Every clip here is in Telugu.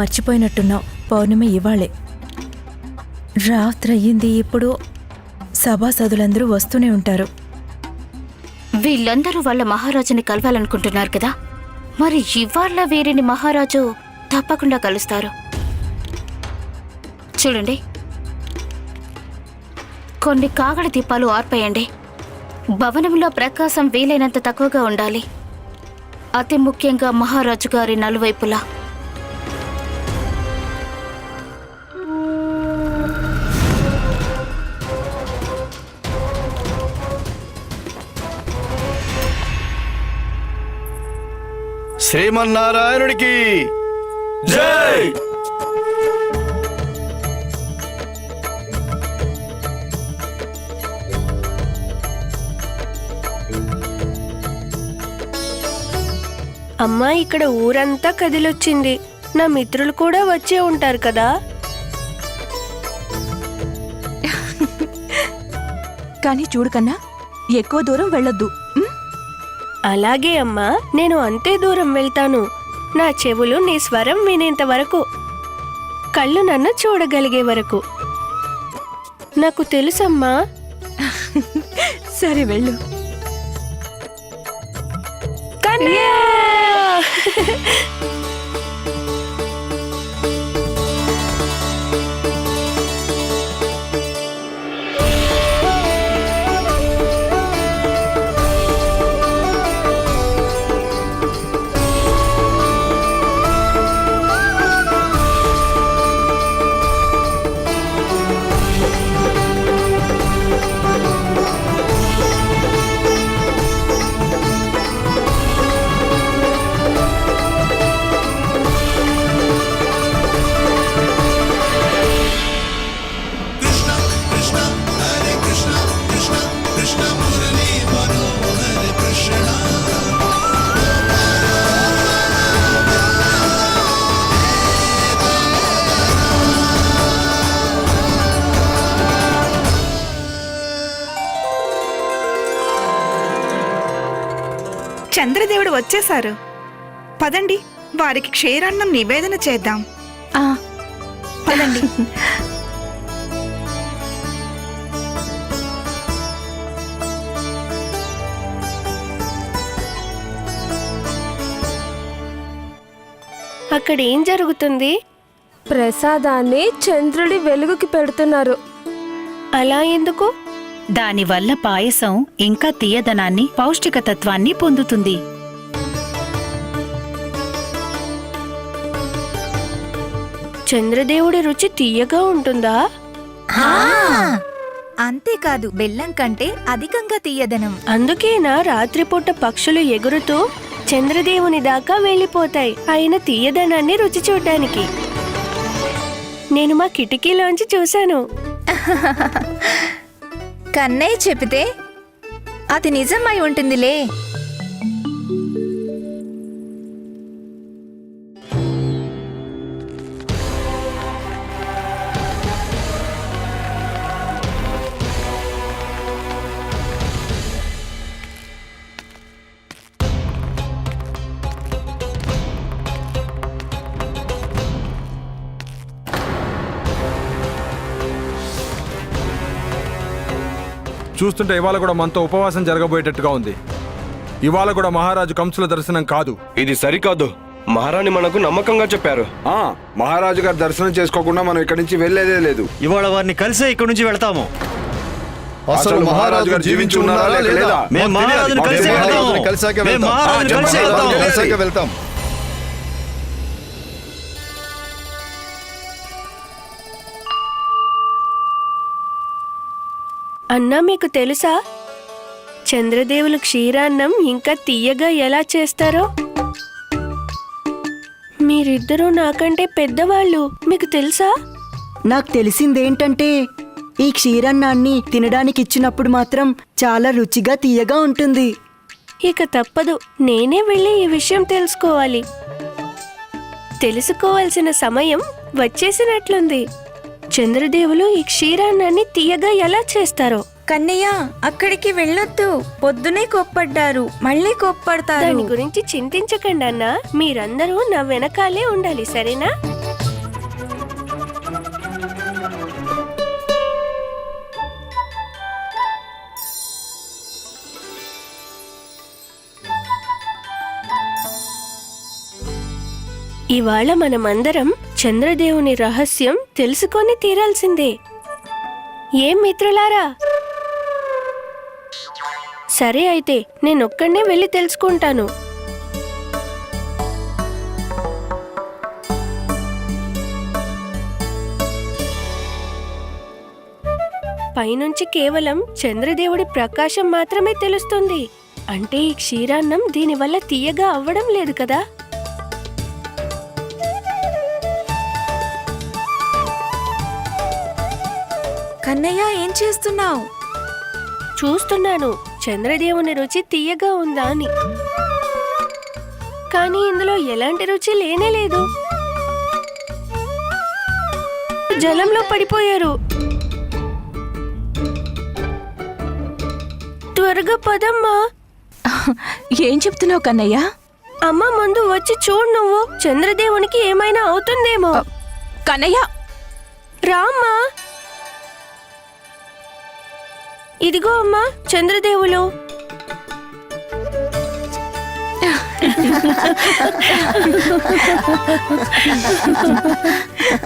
మర్చిపోయినట్టున్నావు. పౌర్ణమి ఇవాళే రాత్రి అయ్యింది ఇప్పుడు సభాసదులందరూ వస్తూనే ఉంటారు. వీళ్ళందరూ వాళ్ళ మహారాజుని కలవాలనుకుంటున్నారు కదా. మరి ఇవాళ వీరిని మహారాజు తప్పకుండా కలుస్తారు. చూడండి. కొన్ని కాగడ దీపాలు ఆర్పేయండి. భవనంలో ప్రకాశం వీలైనంత తక్కువగా ఉండాలి. అతి ముఖ్యంగా మహారాజు గారి నలువైపులా. శ్రీమన్నారాయణుడికి. జై! అమ్మా ఇక్కడ ఊరంతా కదిలొచ్చింది. నా మిత్రులు కూడా వచ్చే ఉంటారు కదా? కానీ చూడు కన్నా ఎక్కువ దూరం వెళ్ళొద్దు? అలాగే అమ్మా నేను అంతే దూరం వెళ్తాను. నా చెవులు నీ స్వరం వినేంత వరకు కళ్ళు నన్ను చూడగలిగే వరకు. నాకు తెలుసమ్మా. సరే వెళ్ళు. కన్నయ్య! వచ్చేశారు. పదండి వారికి క్షీరాన్నం నివేదన చేద్దాం. ఆ, పదండి. అక్కడ ఏం జరుగుతుంది? ప్రసాదాన్ని చంద్రుడి వెలుగుకి పెడుతున్నారు. అలా ఎందుకు? దానివల్ల పాయసం ఇంకా తీయదనాన్ని పౌష్టికతత్వాన్ని పొందుతుంది. చంద్రదేవుడి రుచి తీయగా ఉంటుందా? అంతేకాదు బెల్లం కంటే అధికంగా తీయదనం. అందుకేనా రాత్రిపూట పక్షులు ఎగురుతూ చంద్రదేవుని దాకా వెళ్ళిపోతాయి. ఆయన తీయదనాన్ని రుచి చూడ్డానికి. నేను మా కిటికీలోంచి చూశాను. కన్నయ్య చెబితే అది నిజమై ఉంటుందిలే. చూస్తుంటే ఇవాళ కూడా మనతో ఉపవాసం జరగబోయేటట్టుగా ఉంది. ఇవాళ కూడా మహారాజు కంసుల దర్శనం కాదు. ఇది సరికాదు. మహారాణి మనకు నమ్మకంగా చెప్పారు. ఆ మహారాజు గారి దర్శనం చేసుకోకుండా మనం ఇక్కడి నుంచి వెళ్ళేదే లేదు. ఇవాళ వారిని కలిసే ఇక్కడి నుంచి వెళ్తాము. అసలు మహారాజు గారు జీవించి ఉన్నారా లేక లేదా? మేము మహారాజుని కలిసే వెళ్తాము. కలిసాక మేము వెళ్తాం. మహారాజుని కలిసే వెళ్తాము. కలిసాక వెళ్తాం. అన్నా మీకు తెలుసా? చంద్రదేవులు క్షీరాన్నం ఇంకా తీయగా ఎలా చేస్తారో? మీరిద్దరూ నాకంటే పెద్దవాళ్ళు మీకు తెలుసా? నాకు తెలిసిందేంటంటే ఈ క్షీరన్నాన్ని తినడానికి ఇచ్చినప్పుడు మాత్రం చాలా రుచిగా తీయగా ఉంటుంది. ఇక తప్పదు. నేనే వెళ్ళి ఈ విషయం తెలుసుకోవాలి. తెలుసుకోవాల్సిన సమయం వచ్చేసినట్లుంది. చంద్రదేవులు ఈ క్షీరాన్నాన్ని తీయగా ఎలా చేస్తారో. కన్నయ్య అక్కడికి వెళ్ళొద్దు. పొద్దునే కోప్పడ్డారు. మళ్ళీ కోప్పడతారు. దాని గురించి చింతించకండి అన్న. మీరందరూ నా వెనకాలే ఉండాలి సరేనా? ఇవాళ మనమందరం చంద్రదేవుని రహస్యం తెలుసుకొని తీరాల్సిందే. ఏం మిత్రులారా? సరే అయితే నేనొక్కడనే వెళ్ళి తెలుసుకుంటాను. పైనుంచి కేవలం చంద్రదేవుడి ప్రకాశం మాత్రమే తెలుస్తుంది. అంటే ఈ క్షీరాన్నం దీనివల్ల తీయగా అవ్వడం లేదు కదా? కన్నయ్య ఏం చేస్తున్నావు? చూస్తున్నాను. చంద్రదేవుని రుచి తీయగా ఉందా అని. కానీ ఇందులో ఎలాంటి రుచి లేనే లేదు. జలంలో పడిపోయారు. త్వరగా పదమ్మా. ఏం చెప్తున్నావు కన్నయ్య? అమ్మ ముందు వచ్చి చూడు నువ్వు. చంద్రదేవునికి ఏమైనా అవుతుందేమో. కన్నయ్య! రామ్మా. ఇదిగో అమ్మా చంద్రదేవులు.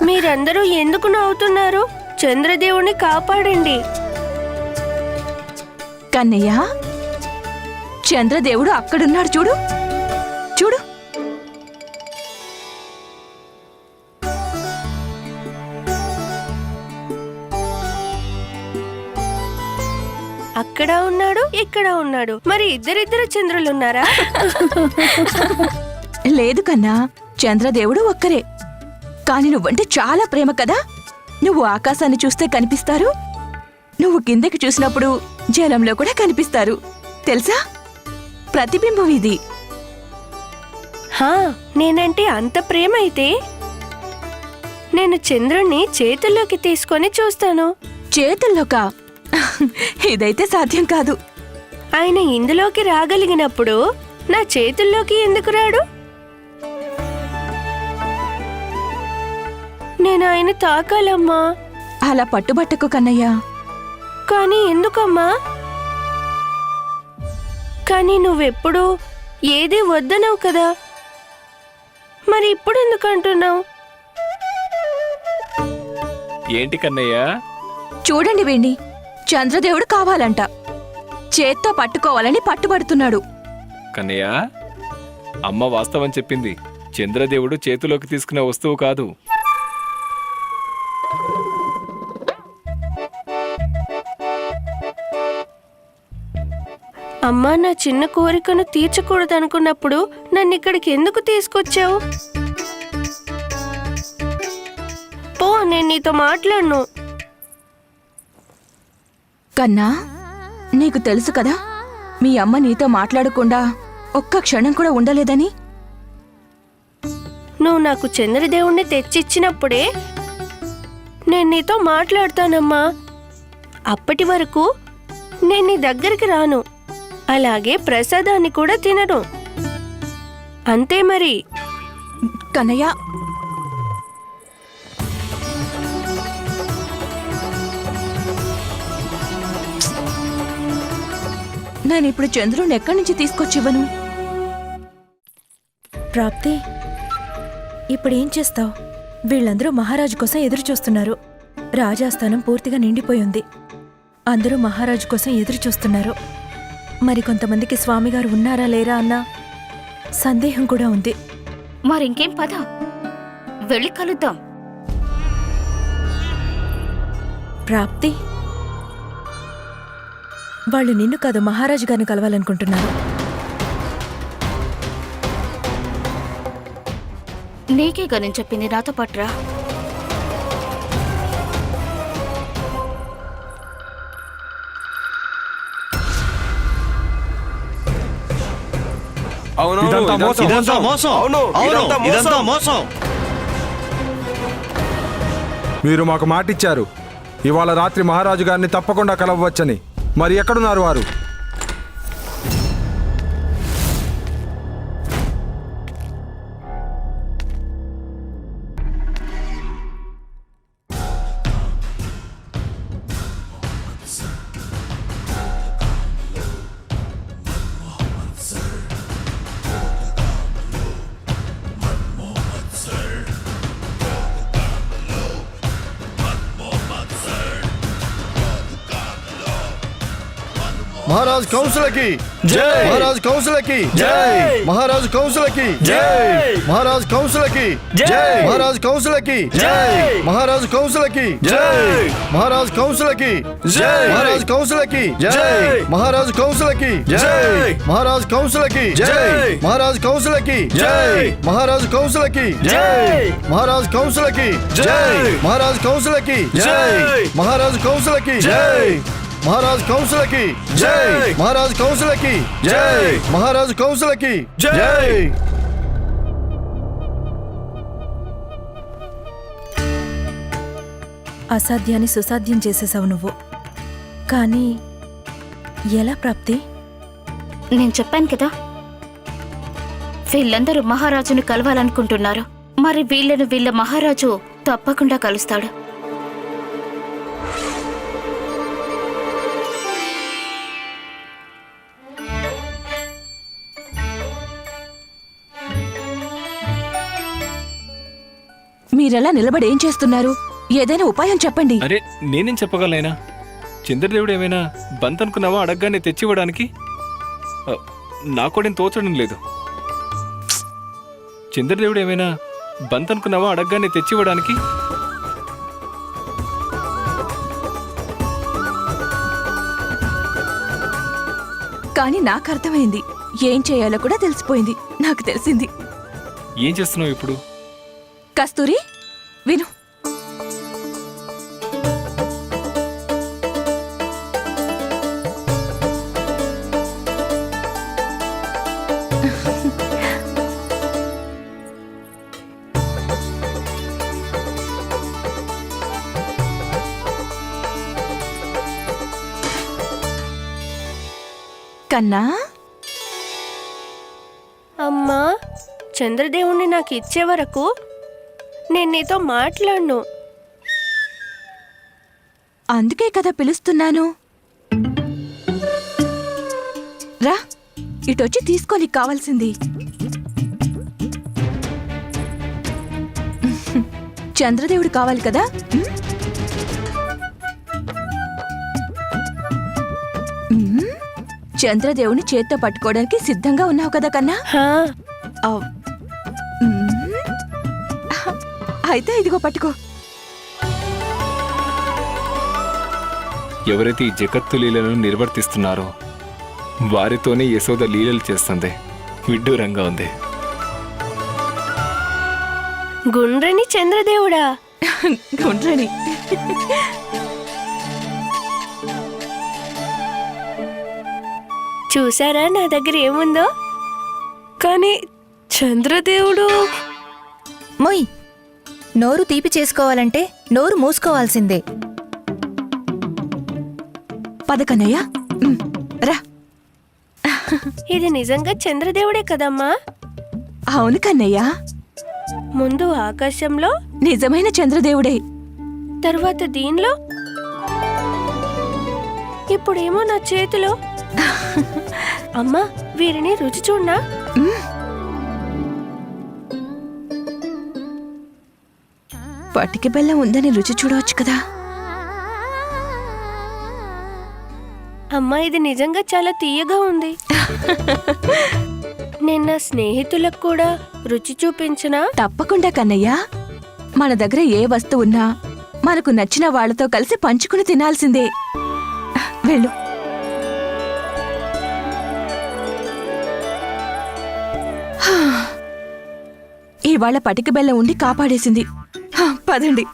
మీరందరూ ఎందుకు నవ్వుతున్నారు? చంద్రదేవుని కాపాడండి. కన్నయ్య చంద్రదేవుడు అక్కడున్నాడు చూడు చూడు. అక్కడ ఉన్నాడు ఇక్కడ ఉన్నాడు. మరి ఇద్దరిద్దరు చంద్రులున్నారా? లేదు కన్నా చంద్రదేవుడు ఒక్కరే. కాని నువ్వంటే చాలా ప్రేమ కదా? నువ్వు ఆకాశాన్ని చూస్తే కనిపిస్తారు? నువ్వు కిందకి చూసినప్పుడు జలంలో కూడా కనిపిస్తారు. తెలుసా? ప్రతిబింబం ఇది. హా నేనంటే అంత ప్రేమ అయితే? నేను చంద్రుణ్ణి చేతుల్లోకి తీసుకొని చూస్తాను. చేతుల్లోకా? ఇదైతే సాధ్యం కాదు. ఆయన ఇందులోకి రాగలిగినప్పుడు నా చేతుల్లోకి ఎందుకు రాడు? నేను ఆయన తాకాలమ్మా. అలా పట్టుబట్టకు కన్నయ్య. కానీ ఎందుకమ్మా? కానీ నువ్వెప్పుడు ఏది వద్దనవు కదా. మరి ఇప్పుడు ఎందుకు అంటున్నావు? ఏంటి కన్నయ్య? చూడండి వేణి చంద్రదేవుడు కావాలంట. చేత్తో పట్టుకోవాలని పట్టుబడుతున్నాడు. కన్నయ్య అమ్మ వాస్తవం చెప్పింది. చంద్రదేవుడు చేతిలోకి తీసుకునే వస్తువు కాదు. అమ్మా నా చిన్న కోరికను తీర్చకూడదనుకున్నప్పుడు నన్ను ఇక్కడికి ఎందుకు తీసుకొచ్చావు? పో నేను నీతో మాట్లాడను. కన్నా నీకు తెలుసు కదా మీ అమ్మ నీతో మాట్లాడకుండా ఒక్క క్షణం కూడా ఉండలేదని? నువ్వు నాకు చంద్రదేవుణ్ణి తెచ్చిచ్చినప్పుడే నేను నీతో మాట్లాడతానమ్మా. అప్పటి వరకు నేను నీ దగ్గరికి రాను. అలాగే ప్రసాదాన్ని కూడా తినను. అంతే మరి. కన్నయ్య నేను ఇప్పుడు చంద్రుని ఎక్కడి నుంచి తీసుకొచ్చివ్వను? ప్రాప్తి ఇప్పుడు ఏం చేస్తావు? వీళ్ళందరూ మహారాజు కోసం ఎదురు చూస్తున్నారు రాజాస్థానం పూర్తిగా నిండిపోయి ఉంది అందరూ మహారాజు కోసం ఎదురు చూస్తున్నారు మరి కొంతమందికి స్వామిగారు ఉన్నారా లేరా అన్న సందేహం కూడా ఉంది. మరింకేం పద వెళ్ళి కలుద్దాం. ప్రాప్తి వాళ్ళు నిన్ను కాదు మహారాజు గారిని కలవాలనుకుంటున్నారు. నీకే గని చెప్పింది నాతో పట్రా ఇదంతా మోసం. ఇదంతా మోసం. మీరు మాకు మాటిచ్చారు. ఇవాళ రాత్రి మహారాజు గారిని తప్పకుండా కలవవచ్చని. మరి ఎక్కడున్నారు వారు? మహారాజ్ కౌన్సిలకి జై! మహారాజ్ కౌన్సిలకి జై! మహారాజ్ కౌన్సిలకి జై! మహారాజ్ కౌన్సిలకి జై! మహారాజ్ కౌన్సిలకి జై! మహారాజ్ కౌన్సిలకి జై! మహారాజ్ కౌన్సిలకి జై! మహారాజ్ కౌన్సిలకి జై! మహారాజ్ కౌన్సిలకి జై! మహారాజ్ కౌన్సిలకి జై! మహారాజ్ కౌన్సిలకి జై! మహారాజ్ కౌన్సిలకి జై! మహారాజ్ కౌన్సిలకి జై! మహారాజ్ కౌన్సిలకి జై! మహారాజ్ కౌన్సిలకి జై! మహారాజ్ కౌన్సిలకి జై! మహారాజ్ కౌన్సిలకి జై! మహారాజ్ కౌన్సిలకి జై! అసాధ్యాన్ని సుసాధ్యం చేసేసావు నువ్వు. కానీ ఎలా ప్రాప్తి? నేను చెప్పాను కదా. వీళ్ళందరూ మహారాజును కలవాలనుకుంటున్నారు. మరి వీళ్ళను వీళ్ళ మహారాజు తప్పకుండా కలుస్తాడు. మీరెలా నిలబడి ఏం చేస్తున్నారు? ఏదైనా ఉపాయం చెప్పండి. అరే నేనేం చెప్పగలనైనా చంద్రదేవుడు ఏమైనా బంత్ అనుకున్నావా అడగగానే తెచ్చివ్వడానికి? నాకోడేం తోచడం లేదు. చంద్రదేవుడు ఏమైనా బంత్ అనుకున్నావా అడగగానే తెచ్చివ్వడానికి? కానీ నాకు అర్థమైంది. ఏం చేయాలో కూడా తెలిసిపోయింది. నాకు తెలిసింది. ఏం చేస్తున్నావు ఇప్పుడు? కస్తూరి? విను. కన్నా? అమ్మా చంద్రదేవుణ్ణి నాకు ఇచ్చే వరకు నేను నీతో మాట్లాడను. అందుకే కదా పిలుస్తున్నాను. రా ఇటొచ్చి తీసుకొని కావాల్సింది. చంద్రదేవుడు కావాలి కదా? చంద్రదేవుని చేత్తో పట్టుకోవడానికి సిద్ధంగా ఉన్నావు కదా కన్నా? అయితే ఇదిగో పట్టుకో. ఎవరైతే ఈ జగత్తు లీలను నిర్వర్తిస్తున్నారో వారితోనే యశోద లీలలు చేస్తుంది. విడ్డూరంగా ఉంది. గుండ్రని చంద్రదేవుడా? గుండ్రని. చూసారా నా దగ్గర ఏముందో? కానీ చంద్రదేవుడు మొయ్ నోరు తీపి చేసుకోవాలంటే నోరు మూసుకోవాల్సిందే. పదకన్నయ్య? రా. ఇది నిజంగా చంద్రదేవుడే కదమ్మా? అవును కన్నయ్య. ముందు ఆకాశంలో? నిజమైన చంద్రదేవుడే. తర్వాత దీనిలో? ఇప్పుడేమో నా చేతిలో? అమ్మా వీరిని రుచి చూడనా? పటికి బెల్లం ఉందని రుచి చూడవచ్చు కదా. అమ్మా ఇది నిజంగా చాలా తీయగా ఉంది. నేను నా స్నేహితులకు కూడా రుచి చూపించనా? తప్పకుండా కన్నయ్య. మన దగ్గర ఏ వస్తువున్నా మనకు నచ్చిన వాళ్ళతో కలిసి పంచుకుని తినాల్సిందే. వెళ్ళు. ఇవాళ పటిక బెల్లం ఉండి కాపాడేసింది. పదండి.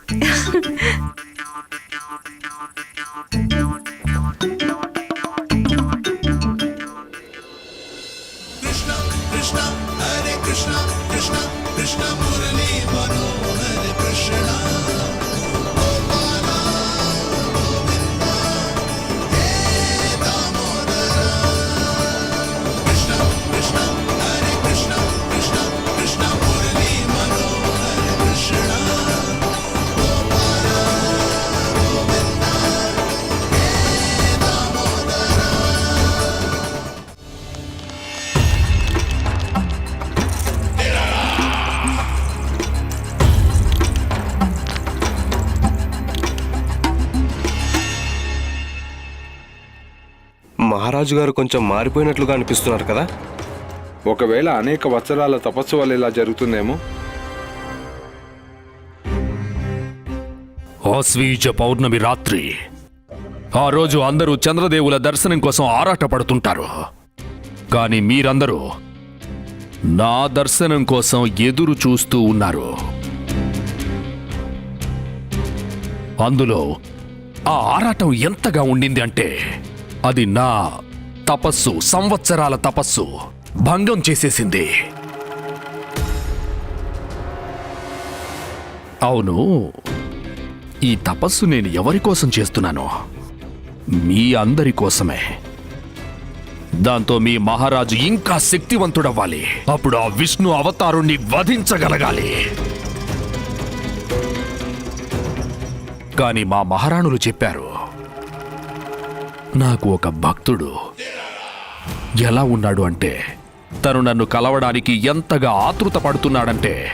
మహారాజు గారు కొంచెం మారిపోయినట్లుగా అనిపిస్తున్నారు కదా? ఒకవేళ అనేక వత్సరాల తపస్సు వల్ల ఇలా జరుగుతుందేమో? ఆశ్వీజ పౌర్ణమి రాత్రి ఆ రోజు అందరూ చంద్రదేవుల దర్శనం కోసం ఆరాటపడుతుంటారు. కానీ మీరందరూ నా దర్శనం కోసం ఎదురు చూస్తూ ఉన్నారు. అందులో ఆ ఆరాటం ఎంతగా ఉండింది అంటే అది నా తపస్సు సంవత్సరాల తపస్సు. భంగం చేసేసింది. అవును ఈ తపస్సు నేను ఎవరి కోసం చేస్తున్నాను? మీ అందరి కోసమే. దాంతో మీ మహారాజు ఇంకా శక్తివంతుడవ్వాలి. అప్పుడు ఆ విష్ణు అవతారుణ్ణి వధించగలగాలి. కానీ మా మహారాణులు చెప్పారు నాకు ఒక భక్తుడు. ఎలా ఉన్నాడు అంటే తను నన్ను కలవడానికి ఎంతగా ఆతృత పడుతున్నాడంటే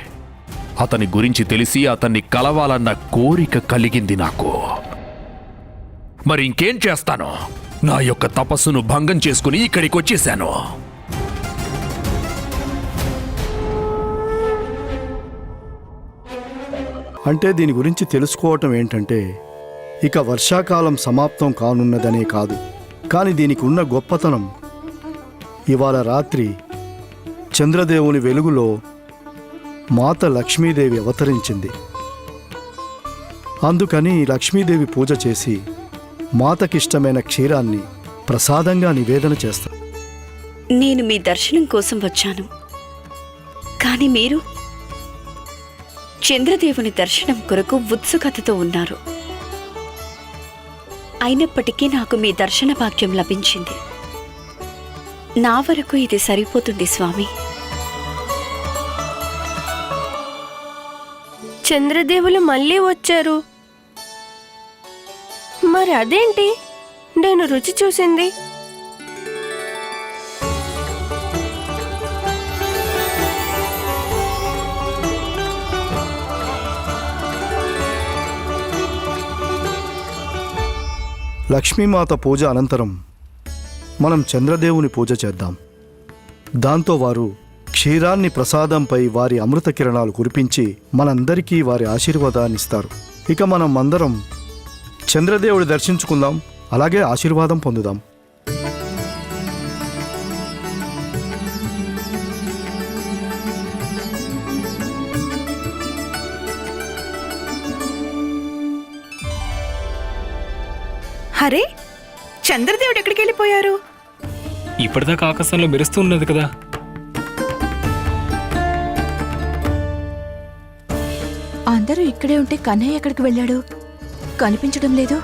అతని గురించి తెలిసి అతన్ని కలవాలన్న కోరిక కలిగింది నాకు. మరి ఇంకేం చేస్తాను? నా యొక్క తపస్సును భంగం చేసుకుని ఇక్కడికి వచ్చేశాను అంటే దీని గురించి తెలుసుకోవటం ఏంటంటే ఇక వర్షాకాలం సమాప్తం కానున్నదనే కాదు. కానీ దీనికి ఉన్న గొప్పతనం ఇవాళ రాత్రి చంద్రదేవుని వెలుగులో మాత లక్ష్మీదేవి అవతరించింది. అందుకని లక్ష్మీదేవి పూజ చేసి మాతకిష్టమైన క్షీరాన్ని ప్రసాదంగా నివేదన చేస్తా. నేను మీ దర్శనం కోసం వచ్చాను. కానీ మీరు చంద్రదేవుని దర్శనం కొరకు ఉత్సుకతతో ఉన్నారు. అయినప్పటికీ నాకు మీ దర్శన భాగ్యం లభించింది. నా వరకు ఇది సరిపోతుంది స్వామి. చంద్రదేవులు మళ్ళీ వచ్చారు. మరి అదేంటి నేను రుచి చూసింది. లక్ష్మీమాత పూజ అనంతరం మనం చంద్రదేవుని పూజ చేద్దాం. దాంతో వారు క్షీరాన్ని ప్రసాదంపై వారి అమృత కిరణాలు కురిపించి మనందరికీ వారి ఆశీర్వాదాన్ని ఇస్తారు. ఇక మనం అందరం చంద్రదేవుడి దర్శించుకుందాం అలాగే ఆశీర్వాదం పొందుదాం. హరే చంద్రదేవుడు ఎక్కడికి వెళ్ళిపోయారు? ఇప్పటిదాకా ఆకాశంలో మెరుస్తూ ఉన్నది కదా. అందరూ ఇక్కడే ఉంటే కన్నయ్య ఎక్కడికి వెళ్ళాడు? కనిపించడం లేదు.